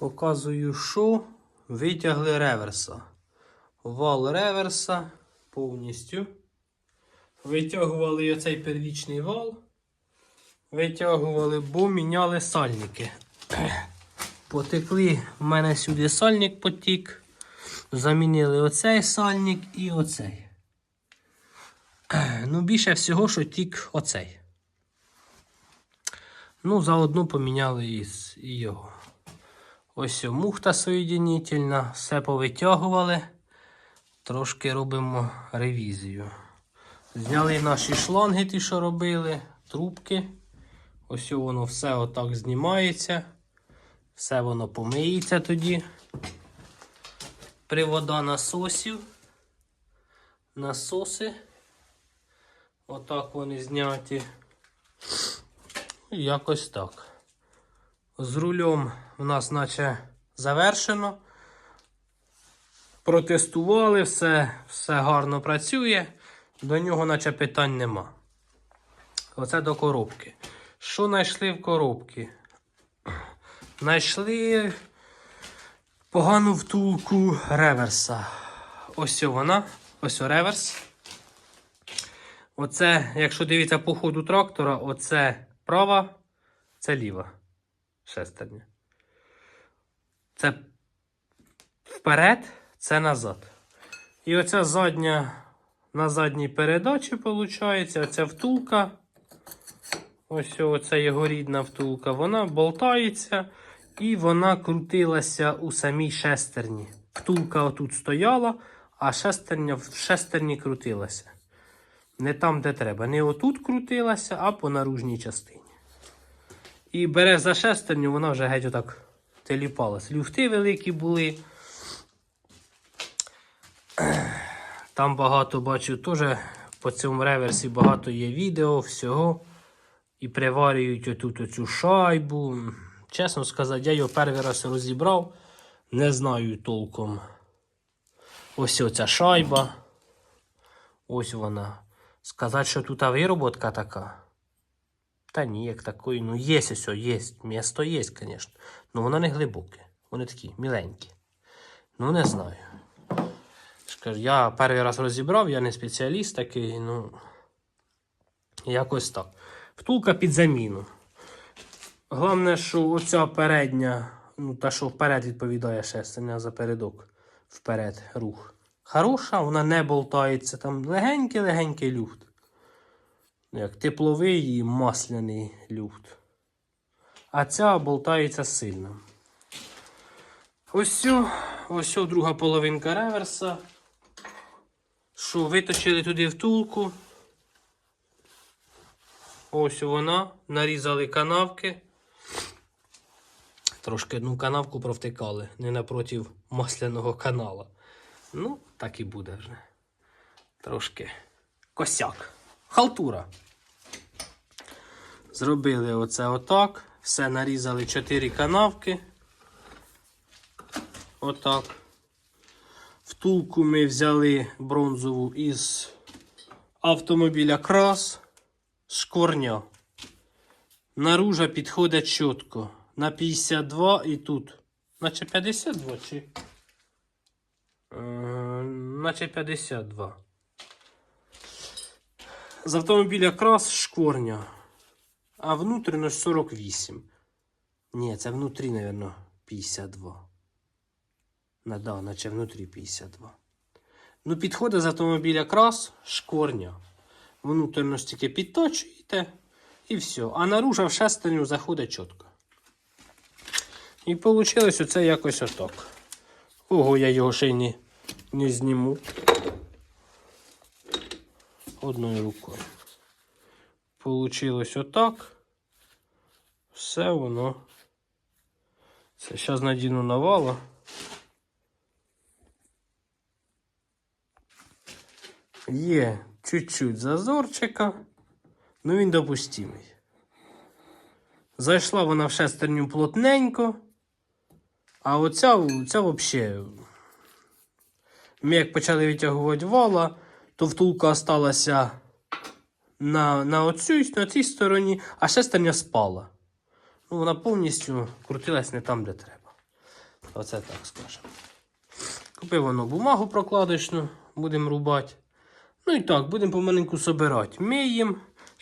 Показую, що витягли реверса. Вал реверса повністю. Витягували оцей первічний вал. Витягували, бо міняли сальники. Потекли, в мене сюди сальник потік. Замінили оцей сальник і оцей. Ну, більше всього, що тік оцей. Ну, заодно поміняли і його. Ось мухта соєдинительна, все повитягували. Трошки робимо ревізію. Зняли наші шланги, ті, що робили, трубки. Ось воно все отак знімається. Все воно помиється тоді. Привода насосів. Насоси. Отак вони зняті. Якось так. З рулем в нас наче завершено. Протестували, все, все гарно працює. До нього наче питань нема. Оце до коробки. Що знайшли в коробці? Знайшли погану втулку реверса. Ось вона, ось реверс. Оце, якщо дивіться по ходу трактора, оце права, це ліва шестерня. Це вперед, це назад. І оця задня на задній передачі, виходить, оця втулка. Ось оця його рідна втулка, вона болтається і вона крутилася у самій шестерні. Втулка отут стояла, а шестерня в шестерні крутилася. Не там, де треба. Не отут крутилася, а по наружній частині. І бере за шестерню, вона вже геть отак теліпалась. Люфти великі були. Там багато бачу теж по цьому реверсі багато є відео, всього. І приварюють отут оцю шайбу. Чесно сказати, я його перший раз розібрав. Не знаю толком. Ось оця шайба. Ось вона. Сказати, що тут вироботка така. Та ні, як такої. Ну, є ось, є. Місто є, звісно. Ну воно не глибоке. Вони такі міленькі. Ну, не знаю. Я перший раз розібрав, я не спеціаліст такий, ну. Якось так. Втулка під заміну. Головне, що оця передня, ну та, що вперед відповідає шестерня за передок. Вперед рух. Хороша, вона не болтається. Там легенький-легенький люфт. Як тепловий і масляний люфт. А ця болтається сильно. Ось ось друга половинка реверса. Що виточили туди втулку. Ось вона. Нарізали канавки. Трошки одну канавку провтикали, не напротив масляного канала. Ну, так і буде вже. Трошки косяк. Халтура. Зробили оце отак. Все нарізали 4 канавки. Отак. Втулку ми взяли бронзову із автомобіля Крас шкорня. Наружа підходить чітко. На 52 і тут. Наче 52 чи. Е, наче 52. З автомобіля Крас шкорня. А внутрішньо 48. Ні, це внутрі, мабуть, 52. На, да, наче внутрі 52. Ну, підходить з автомобіля крас шкорня. Внутрішньо тільки підточуєте і все. А наружа в шестерню заходить чітко. І вийшло оце якось отак. Ого, я його ще й не, не зніму. Одною рукою. Получилось отак. Все воно. Це зараз надіну навала. Є чуть-чуть зазорчика, ну він допустимий. Зайшла вона в шестерню плотненько, а оця, оця взагалі. Ми як почали витягувати вала, то втулка осталася на, на, оцю, на цій стороні, а шестерня спала. Ну, вона повністю крутилась не там, де треба. Оце так скажемо. Купив воно бумагу прокладочну, будемо рубати. Ну і так, будемо помаленьку собирати. Миємо.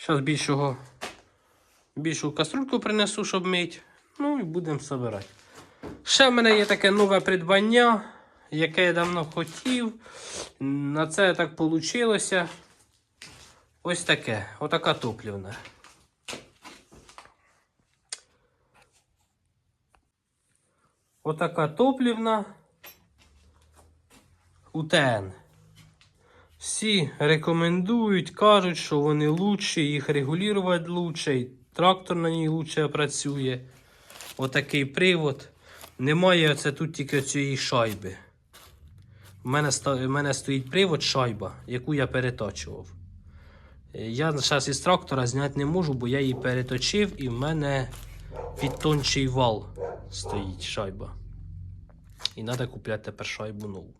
Зараз більшого, більшу каструльку принесу, щоб мити. Ну і будемо собирати. Ще в мене є таке нове придбання, яке я давно хотів. На це так вийшло. Ось таке, отака топлівна. Отака топлівна УТН. Всі рекомендують, кажуть, що вони лучші, їх регулювати лучше, трактор на ній лучше працює. Отакий привод. Немає оце тут тільки цієї шайби. У мене, у мене стоїть привод шайба, яку я переточував. Е, Я зараз із трактора зняти не можу, бо я її переточив і в мене під тончий вал стоїть шайба. І треба купляти тепер шайбу нову.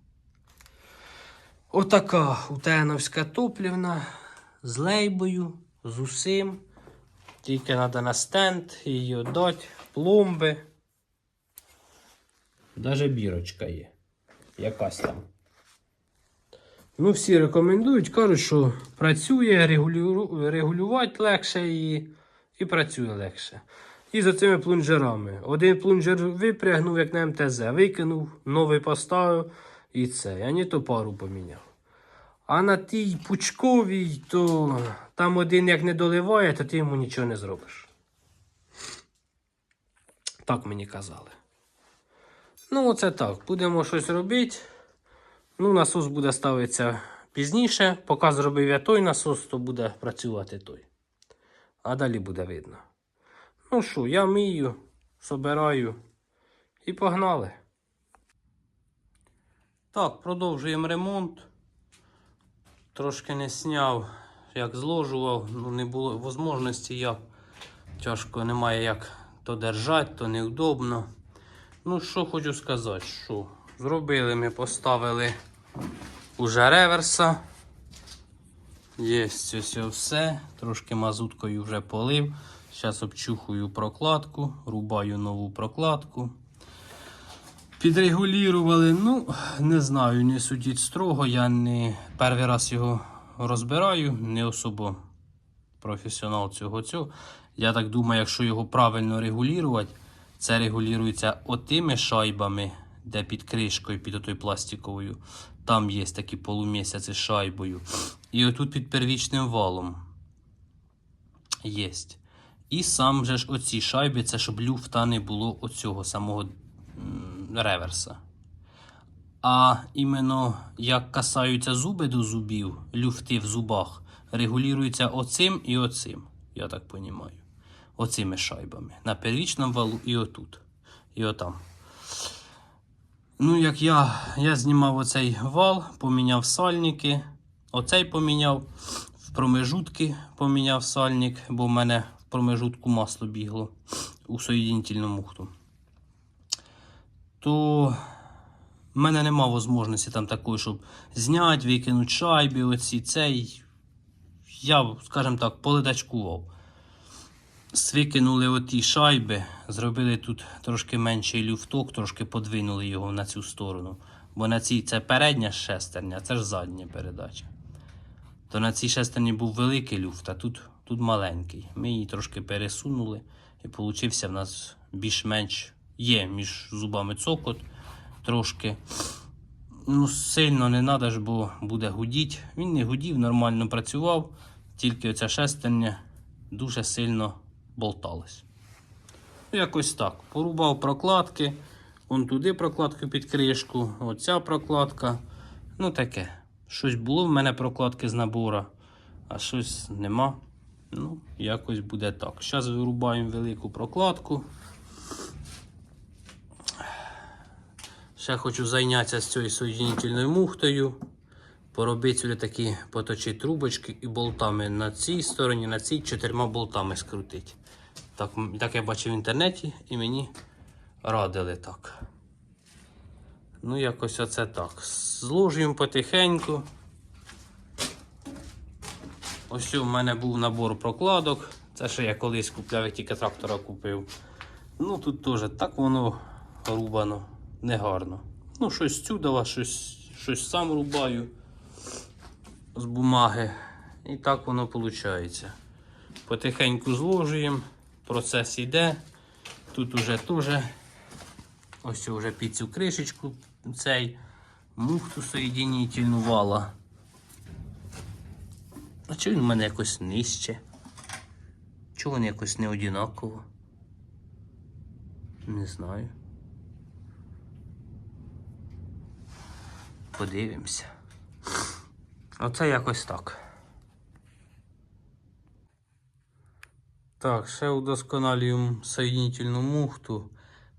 Отака утеновська топлівна з лейбою, з усім. Тільки треба на стенд її дати, пломби. Даже бірочка є. Якась там. Ну, всі рекомендують, кажуть, що працює, регулю... регулювати легше її і працює легше. І за цими плунжерами. Один плунжер випрягнув, як на МТЗ, викинув, новий поставив і це. Я не то пару поміняв. А на тій пучковій, то там один як не доливає, то ти йому нічого не зробиш. Так мені казали. Ну, оце так. Будемо щось робити. Ну, насос буде ставитися пізніше. Поки зробив я той насос, то буде працювати той. А далі буде видно. Ну що, я мию, собираю і погнали. Так, продовжуємо ремонт. Трошки не сняв, як зложував, ну не було можливості як. Тяжко немає як то держати, то неудобно. Ну, що хочу сказати, що зробили ми, поставили уже реверса. Є ось все. Трошки мазуткою вже полив. Зараз обчухую прокладку, рубаю нову прокладку. Підрегулірували, ну, не знаю, не судіть строго. Я не перший раз його розбираю, не особо професіонал цього цього. Я так думаю, якщо його правильно регулювати, це регулюється отими шайбами, де під кришкою, під отою пластиковою. Там є такі полумісяці шайбою. І отут під первічним валом. Єсть. І сам же ж оці шайби, це щоб люфта не було оцього самого реверса. А іменно як касаються зуби до зубів, люфти в зубах, регулюються оцим і оцим, я так розумію. Оцими шайбами. На первічному валу і отут. І отам. Ну, як я, я знімав оцей вал, поміняв сальники. Оцей поміняв, в промежутки поміняв сальник, бо в мене в промежутку масло бігло у соєдинительну мухту. То в мене нема можливості там такої, щоб зняти, викинути шайби, оці цей. Я, скажімо так, поледачкував. Свикинули оті шайби, зробили тут трошки менший люфток, трошки подвинули його на цю сторону. Бо на цій це передня шестерня, це ж задня передача. То на цій шестерні був великий люфт, а тут, тут маленький. Ми її трошки пересунули і получився в нас більш-менш є між зубами цокот трошки. Ну, сильно не треба ж, бо буде гудіть. Він не гудів, нормально працював, тільки оця шестерня дуже сильно болталась. Ну, Якось так. Порубав прокладки. Вон туди прокладку під кришку, оця прокладка. Ну таке. Щось було в мене прокладки з набора, а щось нема. Ну, якось буде так. Зараз вирубаємо велику прокладку. Ще хочу зайнятися з цією соєдинительною мухтою. Поробити такі поточі трубочки і болтами на цій стороні, на цій чотирма болтами скрутити. Так, так я бачив в інтернеті і мені радили так. Ну, якось оце так. Зложуємо потихеньку. Ось у мене був набор прокладок. Це ще я колись купляв, як тільки трактора купив. Ну тут теж так воно рубано. негарно. Ну, щось цюдала, щось, щось сам рубаю з бумаги. І так воно виходить. Потихеньку зложуємо, процес йде. Тут уже теж ось вже під цю кришечку цей муфту соєдинительну вала. А чого він в мене якось нижче? Чого вони якось не одинаково? Не знаю. Подивимося. Оце якось так. Так, ще удосконалюємо соєдинительну муфту.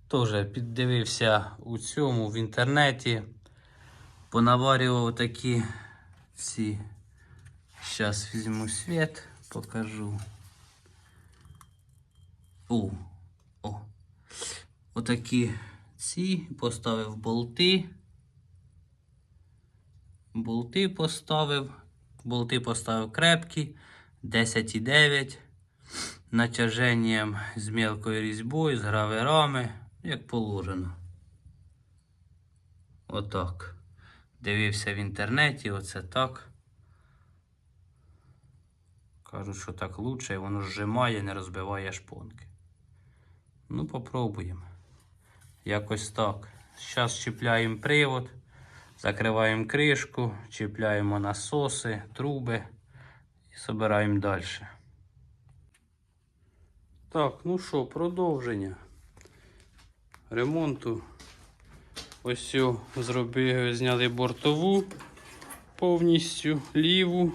Теж піддивився у цьому в інтернеті. Понаварював такі ці. Зараз візьму світ, покажу. О, о. Отакі ці поставив болти. Болти поставив. Болти поставив крепкі. 10,9. Натяженням з мелкою різьбою, з граверами, як положено. Отак. Дивився в інтернеті, оце так. Кажуть, що так і воно зжимає, не розбиває шпонки. Ну, попробуємо. Якось так. Зараз чіпляємо привод, закриваємо кришку, чіпляємо насоси, труби і збираємо далі. Так, ну що, продовження ремонту. Ось зробили, зняли бортову повністю ліву.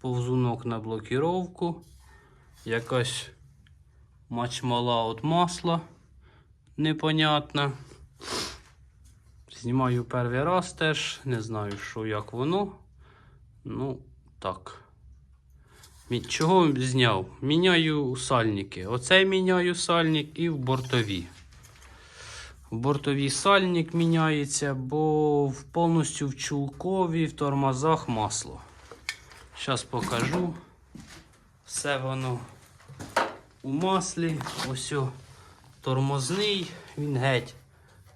Повзунок на блокіровку. Якась мачмала від масла непонятна. Знімаю перший раз теж, не знаю, що як воно. Ну, так. Чого зняв? Міняю сальники. Оцей міняю сальник і в бортові. В бортовій сальник міняється, бо повністю в чулкові, в тормозах масло. Зараз покажу. Все воно у маслі. Ось тормозний, він геть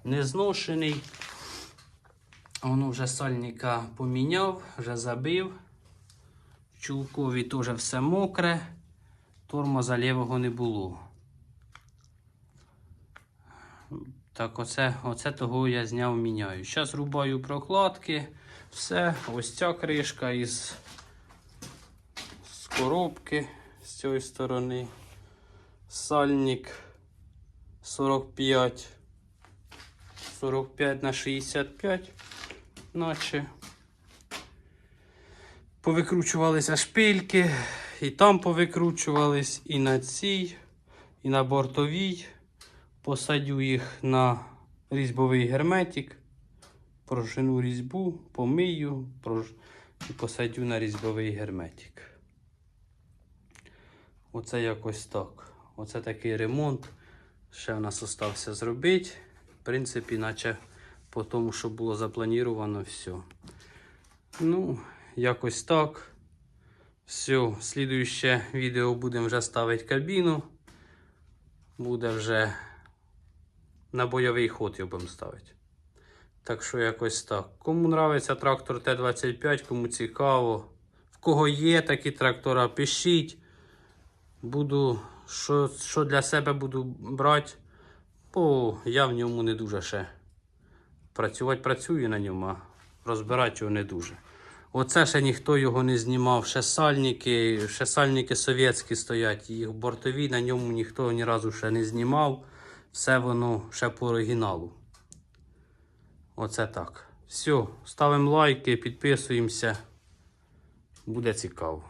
не зношений. Воно вже сальника поміняв, вже забив. Чулкові теж все мокре, тормоза лівого не було. Так, оце, оце того я зняв, міняю. Зараз рубаю прокладки, все, ось ця кришка із з коробки з цієї сторони. Сальник 45. 45 на 65, наче. Повикручувалися шпильки, і там повикручувались, і на цій, і на бортовій. Посадю їх на різьбовий герметик, прожену різьбу, помию прож... і посадю на різьбовий герметик. Оце якось так. Оце такий ремонт. Ще в нас остався зробити. В принципі, наче по тому, що було заплановано, все. Ну, якось так. Все, слідуюче відео будемо вже ставити кабіну. Буде вже на бойовий ход його будемо ставити. Так що якось так. Кому нравиться трактор Т-25, кому цікаво. В кого є такі трактора, пишіть. Буду, що, що для себе буду брати, бо я в ньому не дуже ще. Працювати працюю на ньому, а розбирати його не дуже. Оце ще ніхто його не знімав. Ще сальники, ще сальники совєтські стоять, їх бортові, на ньому ніхто ні разу ще не знімав. Все воно ще по оригіналу. Оце так. Все, ставимо лайки, підписуємося. Буде цікаво.